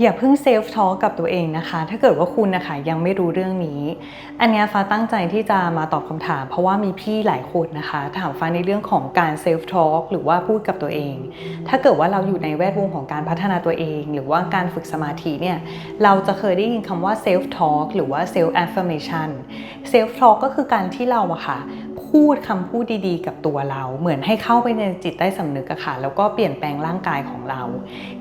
อย่าเพิ่งเซลฟ์ทอกับตัวเองนะคะ ถ้าเกิดว่าคุณนะคะยังไม่รู้เรื่องนี้ อันนี้ฟ้าตั้งใจที่จะมาตอบคำถาม เพราะว่ามีพี่หลายคนนะคะ ถามฟ้าในเรื่องของการเซลฟ์ทอหรือว่าพูดกับตัวเอง ถ้าเกิดว่าเราอยู่ในแวดวงของการพัฒนาตัวเอง หรือว่าการฝึกสมาธิเนี่ยเราจะเคยได้ยินคำว่าเซลฟ์ทอหรือว่าเซลฟ์แอฟเฟอร์เมชันเซลฟ์ทอก็คือการที่เราอะค่ะ พูดคำพูดดีๆ กับตัวเรา เหมือนให้เข้าไปในจิตใต้สำนึกอะค่ะ แล้วก็เปลี่ยนแปลงร่างกายของเรา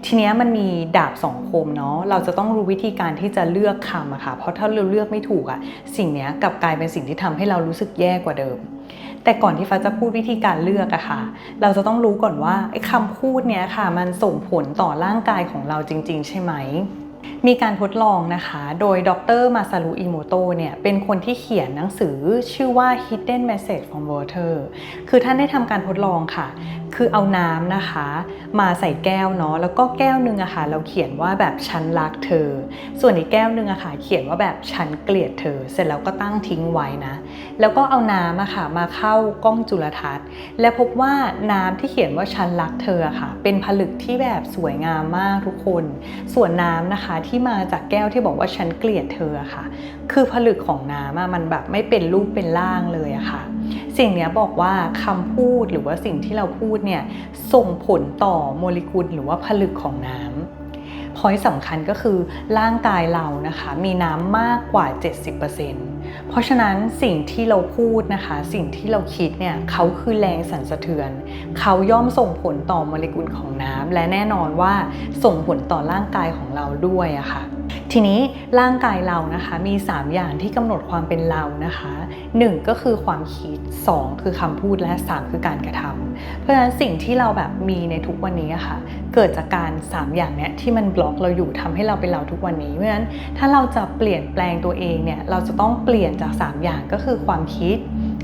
ทีเนี้ยมันมีดาบสองคมเนาะ เราจะต้องรู้วิธีการที่จะเลือกคำอะค่ะ เพราะถ้าเราเลือกไม่ถูกอะสิ่งเนี้ยกลับกลายเป็นสิ่งที่ทำให้เรารู้สึกแย่กว่าเดิม แต่ก่อนที่ฟ้าจะพูดวิธีการเลือกอะค่ะ เราจะต้องรู้ก่อนว่าไอ้คำพูดเนี้ยค่ะ มันส่งผลต่อร่างกายของเราจริง ๆ ใช่ไหม มีการทดลองนะคะ โดยดรมาซารุอิโมโตเนี่ยเป็นคนที่เขียนหนังสือชื่อว่า Hidden Message from Water คือท่านได้ทำการทดลองค่ะ คือเอาน้ำนะคะ มาใส่แก้วเนาะแล้วก็แก้วนึงอะค่ะ เราเขียนว่าแบบฉันรักเธอ ส่วนอีกแก้วนึงอะค่ะ เขียนว่าแบบฉันเกลียดเธอ เสร็จแล้วก็ตั้งทิ้งไว้นะ แล้วก็เอาน้ำอะค่ะมาเข้ากล้องจุลทรรศน์ และพบว่าน้ำที่เขียนว่าฉันรักเธออะค่ะ เป็นผลึกที่แบบสวยงามมากทุกคน ส่วนน้ำนะคะที่มาจากแก้วที่บอกว่าฉันเกลียดเธออะค่ะ คือผลึกของน้ำอะมันแบบไม่เป็นรูปเป็นร่างเลยอะค่ะ สิ่งนี้บอกว่าคำพูดหรือว่าสิ่งที่เราพูดเนี่ยส่งผลต่อโมเลกุลหรือว่าผลึกของน้ำพอยสำคัญก็คือร่างกายเรานะคะ มีน้ำมากกว่า 70%เพราะฉะนั้นสิ่งที่เราพูดนะคะ สิ่งที่เราคิดเนี่ยเขาคือแรงสั่นสะเทือน เขาย่อมส่งผลต่อโมเลกุลของน้ำและแน่นอนว่าส่งผลต่อร่างกายของเราด้วยอะค่ะ ทีนี้ร่างกายเรานะคะมี 3 อย่างที่กำหนดความเป็นเรานะคะ 1 ก็คือความคิด 2 คือคำพูดและ 3 คือการกระทำเพราะฉะนั้นสิ่งที่เราแบบมีในทุกวันนี้อะค่ะเกิดจากการ 3 อย่างเนี้ยที่มันบล็อกเราอยู่ทำให้เราเป็นเราทุกวันนี้ เพราะฉะนั้นถ้าเราจะเปลี่ยนแปลงตัวเองเนี่ยเราจะต้องเปลี่ยนจาก 3 อย่างก็คือความคิด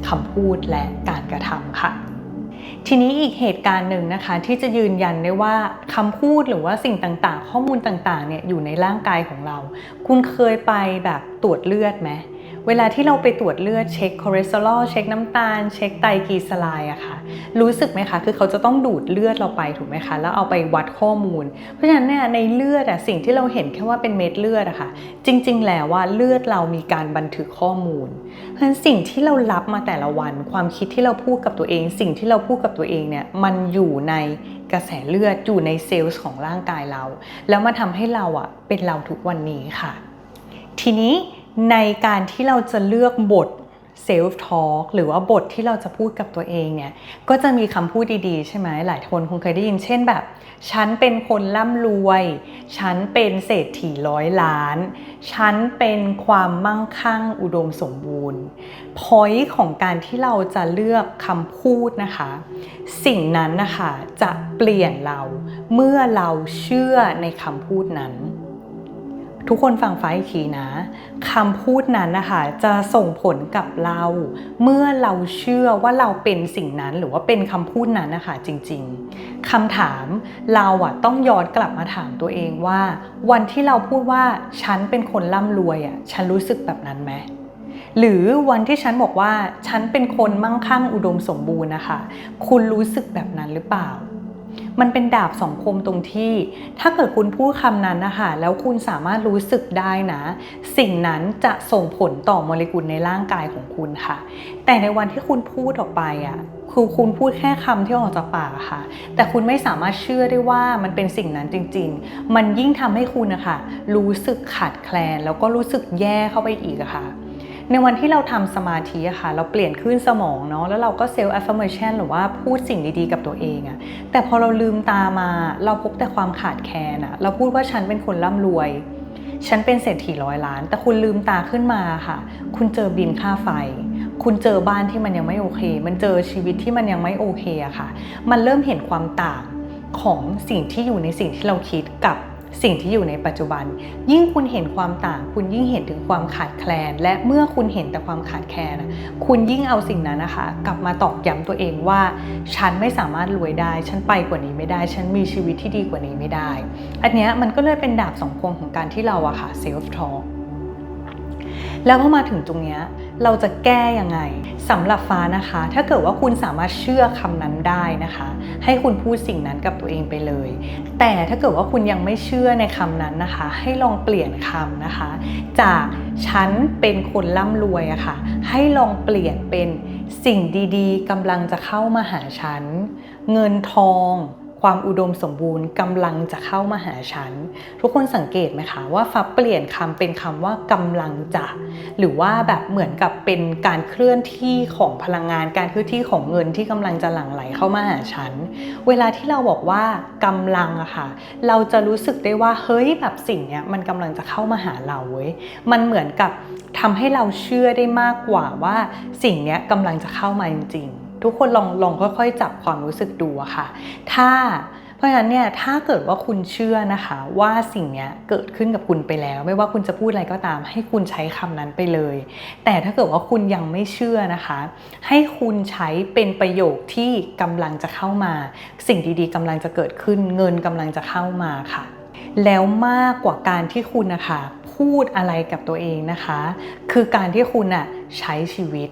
คำพูดและการกระทำค่ะ ทีนี้อีกเหตุการณ์หนึ่งนะคะ ที่จะยืนยันได้ว่าคำพูดหรือว่าสิ่งต่างๆ ข้อมูลต่างๆเนี่ยอยู่ในร่างกายของเรา คุณเคยไปแบบตรวจเลือดไหม เวลาที่เราไปตรวจเลือดเช็คคอเลสเตอรอลเช็คน้ำตาล เช็คไตรกลีเซอไรด์อะค่ะ รู้สึกไหมคะ คือเขาจะต้องดูดเลือดเราไปถูกไหมคะ แล้วเอาไปวัดข้อมูล เพราะฉะนั้นเนี่ยในเลือดอะสิ่งที่เราเห็นแค่ว่าเป็นเม็ดเลือดอะค่ะ จริง ๆ แล้วว่าเลือดเรามีการบันทึกข้อมูล เพราะฉะนั้นสิ่งที่เรารับมาแต่ละวัน ความคิดที่เราพูดกับตัวเอง สิ่งที่เราพูดกับตัวเองเนี่ยมันอยู่ในกระแสเลือดอยู่ในเซลล์ของร่างกายเรา แล้วมาทำให้เราอะเป็นเราทุกวันนี้ค่ะ ทีนี้ ในการที่เราจะเลือกบท self talk หรือว่าบทที่เราจะพูดกับตัวเองเนี่ย ก็จะมีคำพูดดีๆ ใช่ไหมหลายคนคงเคยได้ยินเช่นแบบ ฉันเป็นคนร่ำรวย ฉันเป็นเศรษฐีร้อยล้าน ฉันเป็นความมั่งคั่งอุดมสมบูรณ์พอยของการที่เราจะเลือกคำพูดนะคะ สิ่งนั้นนะคะจะเปลี่ยนเราเมื่อเราเชื่อในคำพูดนั้น ทุกคนฟังฟ้าอีกทีนะคำพูดนั้นนะคะจะส่งผลกับเรา เมื่อเราเชื่อว่าเราเป็นสิ่งนั้นหรือว่าเป็นคำพูดนั้นนะคะจริงๆคำถามเราอะต้องย้อนกลับมาถามตัวเองว่า วันที่เราพูดว่าฉันเป็นคนร่ำรวยอะฉันรู้สึกแบบนั้นไหมหรือวันที่ฉันบอกว่าฉันเป็นคนมั่งคั่งอุดมสมบูรณ์นะคะ คุณรู้สึกแบบนั้นหรือเปล่า มันเป็นดาบสองคมตรงที่ ถ้าเกิดคุณพูดคำนั้นนะคะแล้วคุณสามารถรู้สึกได้นะ สิ่งนั้นจะส่งผลต่อโมเลกุลในร่างกายของคุณค่ะ แต่ในวันที่คุณพูดออกไปอะคือคุณพูดแค่คำที่ออกจากปากค่ะ แต่คุณไม่สามารถเชื่อได้ว่ามันเป็นสิ่งนั้นจริง ๆ มันยิ่งทำให้คุณนะคะรู้สึกขาดแคลน แล้วก็รู้สึกแย่เข้าไปอีกค่ะ ในวันที่เราทำสมาธิอะค่ะ เราเปลี่ยนคลื่นสมองเนาะแล้วเราก็เซลล์ affirmation หรือว่าพูดสิ่งดีๆกับตัวเองอะแต่พอเราลืมตามาเราพบแต่ความขาดแคลนอะเราพูดว่าฉันเป็นคนร่ำรวย ฉันเป็นเศรษฐีร้อยล้าน แต่คุณลืมตาขึ้นมาค่ะ คุณเจอบินค่าไฟ คุณเจอบ้านที่มันยังไม่โอเค มันเจอชีวิตที่มันยังไม่โอเคอะค่ะ มันเริ่มเห็นความต่างของสิ่งที่อยู่ในสิ่งที่เราคิดกับ สิ่งที่อยู่ในปัจจุบัน ยิ่งคุณเห็นความต่าง คุณยิ่งเห็นถึงความขาดแคลน และเมื่อคุณเห็นแต่ความขาดแคลนอะคุณยิ่งเอาสิ่งนั้นนะคะ กลับมาตอกย้ำตัวเองว่า ฉันไม่สามารถรวยได้ ฉันไปกว่านี้ไม่ได้ ฉันมีชีวิตที่ดีกว่านี้ไม่ได้ อันนี้มันก็เลยเป็นดาบสองคมของการที่เราอะค่ะเซลฟ์ทอก แล้วพอมาถึงตรงเนี้ยเราจะแก้ยังไงสำหรับฟ้านะคะ ถ้าเกิดว่าคุณสามารถเชื่อคำนั้นได้นะคะ ให้คุณพูดสิ่งนั้นกับตัวเองไปเลย แต่ถ้าเกิดว่าคุณยังไม่เชื่อในคำนั้นนะคะ ให้ลองเปลี่ยนคำนะคะ จากฉันเป็นคนร่ำรวยอะค่ะ ให้ลองเปลี่ยนเป็นสิ่งดีๆกำลังจะเข้ามาหาฉัน เงินทอง ความอุดมสมบูรณ์กำลังจะเข้ามาหาฉัน ทุกคนสังเกตไหมคะว่าฟ้าเปลี่ยนคำเป็นคำว่ากำลังจะ หรือว่าแบบเหมือนกับเป็นการเคลื่อนที่ของพลังงาน การเคลื่อนที่ของเงินที่กำลังจะหลั่งไหลเข้ามาหาฉัน เวลาที่เราบอกว่ากำลังอะค่ะ เราจะรู้สึกได้ว่าเฮ้ยแบบสิ่งเนี้ยมันกำลังจะเข้ามาหาเราเว้ย มันเหมือนกับทำให้เราเชื่อได้มากกว่าว่าสิ่งเนี้ยกำลังจะเข้ามาจริงๆ ทุกคนลองลองค่อยๆจับความรู้สึกดูอะค่ะ ถ้าเพราะฉะนั้นเนี่ยถ้าเกิดว่าคุณเชื่อนะคะ ว่าสิ่งนี้เกิดขึ้นกับคุณไปแล้ว ไม่ว่าคุณจะพูดอะไรก็ตาม ให้คุณใช้คำนั้นไปเลย แต่ถ้าเกิดว่าคุณยังไม่เชื่อนะคะ ให้คุณใช้เป็นประโยคที่กำลังจะเข้ามา สิ่งดีๆกำลังจะเกิดขึ้น เงินกำลังจะเข้ามาค่ะ แล้วมากกว่าการที่คุณนะคะ พูดอะไรกับตัวเองนะคะ คือการที่คุณอะใช้ชีวิต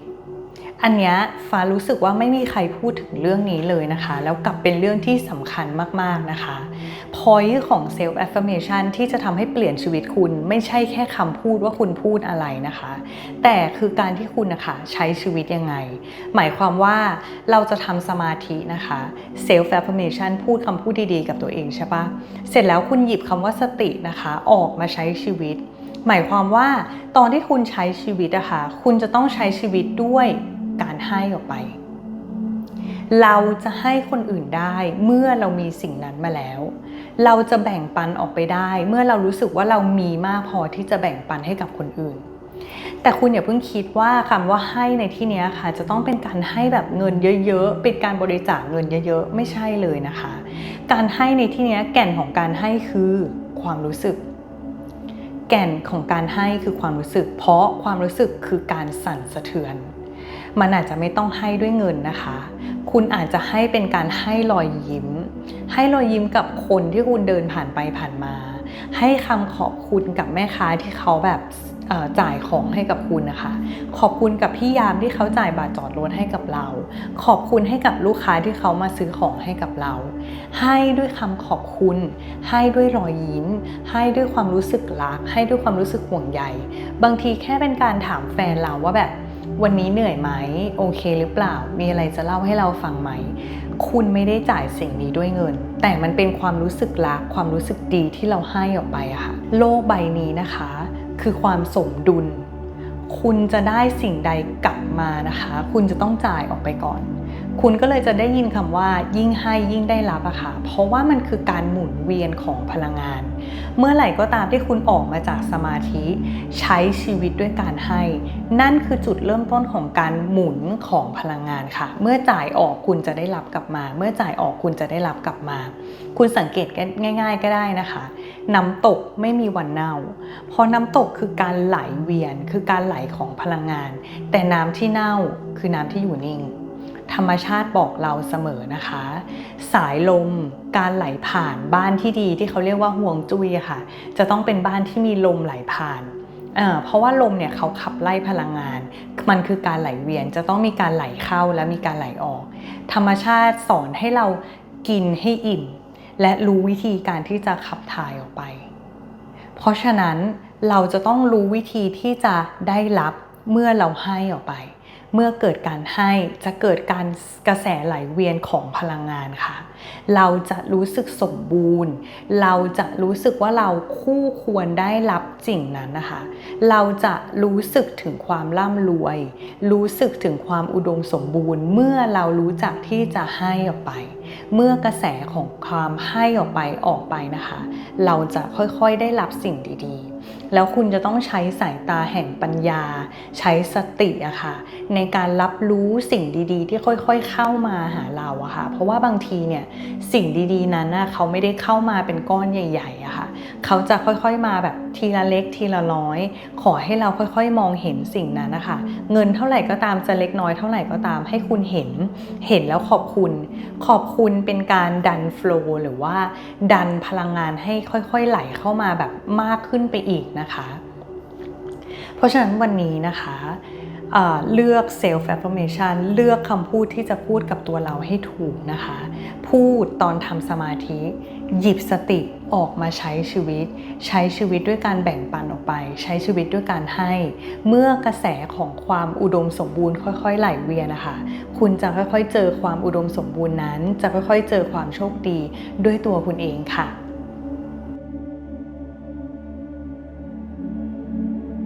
อันเนี้ยฟ้ารู้สึกว่าไม่มีใครพูดถึงเรื่องนี้เลยนะคะ แล้วกลับเป็นเรื่องที่สำคัญมากๆนะคะ point ของ self affirmation ที่จะทำให้เปลี่ยนชีวิตคุณไม่ใช่แค่คำพูดว่าคุณพูดอะไรนะคะ แต่คือการที่คุณนะคะใช้ชีวิตยังไง หมายความว่าเราจะทำสมาธินะคะ self affirmation พูดคำพูดดีๆ กับตัวเองใช่ปะเสร็จแล้วคุณหยิบคำว่าสตินะคะ ออกมาใช้ชีวิต หมายความว่าตอนที่คุณใช้ชีวิตอะคะคุณจะต้องใช้ชีวิตด้วย การให้ออกไป เราจะให้คนอื่นได้เมื่อเรามีสิ่งนั้นมาแล้ว เราจะแบ่งปันออกไปได้ เมื่อเรารู้สึกว่าเรามีมากพอที่จะแบ่งปันให้กับคนอื่น แต่คุณอย่าเพิ่งคิดว่าคำว่าให้ในที่นี้ค่ะ จะต้องเป็นการให้แบบเงินเยอะๆเป็นการบริจาคเงินเยอะๆ ไม่ใช่เลยนะคะ การให้ในที่นี้แก่นของการให้คือความรู้สึกแก่นของการให้คือความรู้สึก เพราะความรู้สึกคือการสั่นสะเทือน มันอาจจะไม่ต้องให้ด้วยเงินนะคะ คุณอาจจะให้เป็นการให้รอยยิ้ม ให้รอยยิ้มกับคนที่คุณเดินผ่านไปผ่านมา ให้คำขอบคุณกับแม่ค้าที่เขาแบบจ่ายของให้กับคุณนะคะ ขอบคุณกับพี่ยามที่เขาจ่ายบาทจอดรถให้กับเรา ขอบคุณให้กับลูกค้าที่เขามาซื้อของให้กับเรา ให้ด้วยคำขอบคุณ ให้ด้วยรอยยิ้ม ให้ด้วยความรู้สึกรัก ให้ด้วยความรู้สึกห่วงใย บางทีแค่เป็นการถามแฟนเราว่าแบบ วันนี้เหนื่อยไหมโอเคหรือเปล่า มีอะไรจะเล่าให้เราฟังไหม คุณไม่ได้จ่ายสิ่งนี้ด้วยเงิน แต่มันเป็นความรู้สึกรักความรู้สึกดีที่เราให้ออกไปอะค่ะโลกใบนี้นะคะ คือความสมดุล คุณจะได้สิ่งใดกลับมานะคะ คุณจะต้องจ่ายออกไปก่อน คุณก็เลยจะได้ยินคำว่ายิ่งให้ยิ่งได้รับอะค่ะเพราะว่ามันคือการหมุนเวียนของพลังงาน เมื่อไหร่ก็ตามที่คุณออกมาจากสมาธิ ใช้ชีวิตด้วยการให้ นั่นคือจุดเริ่มต้นของการหมุนของพลังงานค่ะ เมื่อจ่ายออกคุณจะได้รับกลับมา เมื่อจ่ายออกคุณจะได้รับกลับมา คุณสังเกตง่าย ๆ ก็ได้นะคะ น้ำตกไม่มีวันเน่า เพราะน้ำตกคือการไหลเวียนคือการไหลของพลังงาน แต่น้ำที่เน่าคือน้ำที่อยู่นิ่งธรรมชาติบอกเราเสมอนะคะ สายลมการไหลผ่านบ้านที่ดีที่เขาเรียกว่าห่วงจุ้ยค่ะ จะต้องเป็นบ้านที่มีลมไหลผ่าน เพราะว่าลมเนี่ยเขาขับไล่พลังงาน มันคือการไหลเวียนจะต้องมีการไหลเข้าและมีการไหลออก ธรรมชาติสอนให้เรากินให้อิ่ม และรู้วิธีการที่จะขับถ่ายออกไป เพราะฉะนั้นเราจะต้องรู้วิธีที่จะได้รับเมื่อเราให้ออกไป เมื่อเกิดการให้จะเกิดการกระแสไหลเวียนของพลังงานค่ะ เราจะรู้สึกสมบูรณ์ เราจะรู้สึกว่าเราคู่ควรได้รับสิ่งนั้นนะคะ เราจะรู้สึกถึงความร่ำรวย รู้สึกถึงความอุดมสมบูรณ์ เมื่อเรารู้จักที่จะให้ออกไป เมื่อกระแสของความให้ออกไปออกไปนะคะ เราจะค่อยๆได้รับสิ่งดีๆแล้วคุณจะต้องใช้สายตาแห่งปัญญา ใช้สติอะค่ะ ในการรับรู้สิ่งดีๆ ที่ค่อยๆเข้ามาหาเราอะค่ะ เพราะว่าบางทีเนี่ยสิ่งดีๆนั้นเขาไม่ได้เข้ามาเป็นก้อนใหญ่ๆอะค่ะเขาจะค่อยๆมาแบบทีละเล็กทีละน้อย ขอให้เราค่อยๆ มองเห็นสิ่งนั้นนะคะ เงินเท่าไหร่ก็ตามจะเล็กน้อยเท่าไหร่ก็ตามให้คุณเห็น เห็นแล้วขอบคุณ ขอบคุณเป็นการดันโฟล์หรือว่าดันพลังงานให้ค่อยๆ ไหลเข้ามาแบบมากขึ้นไปอีกนะคะ เพราะฉะนั้นวันนี้นะคะเลือก self affirmation เลือกคำพูดที่จะพูดกับตัวเราให้ถูกนะคะ พูดตอนทำสมาธิ หยิบสติออกมาใช้ชีวิต ใช้ชีวิตด้วยการแบ่งปันออกไป ใช้ชีวิตด้วยการให้ เมื่อกระแสของความอุดมสมบูรณ์ค่อยๆ ไหลเวียนนะคะ คุณจะค่อยๆ เจอความอุดมสมบูรณ์นั้น จะค่อยๆ เจอความโชคดีด้วยตัวคุณเองค่ะ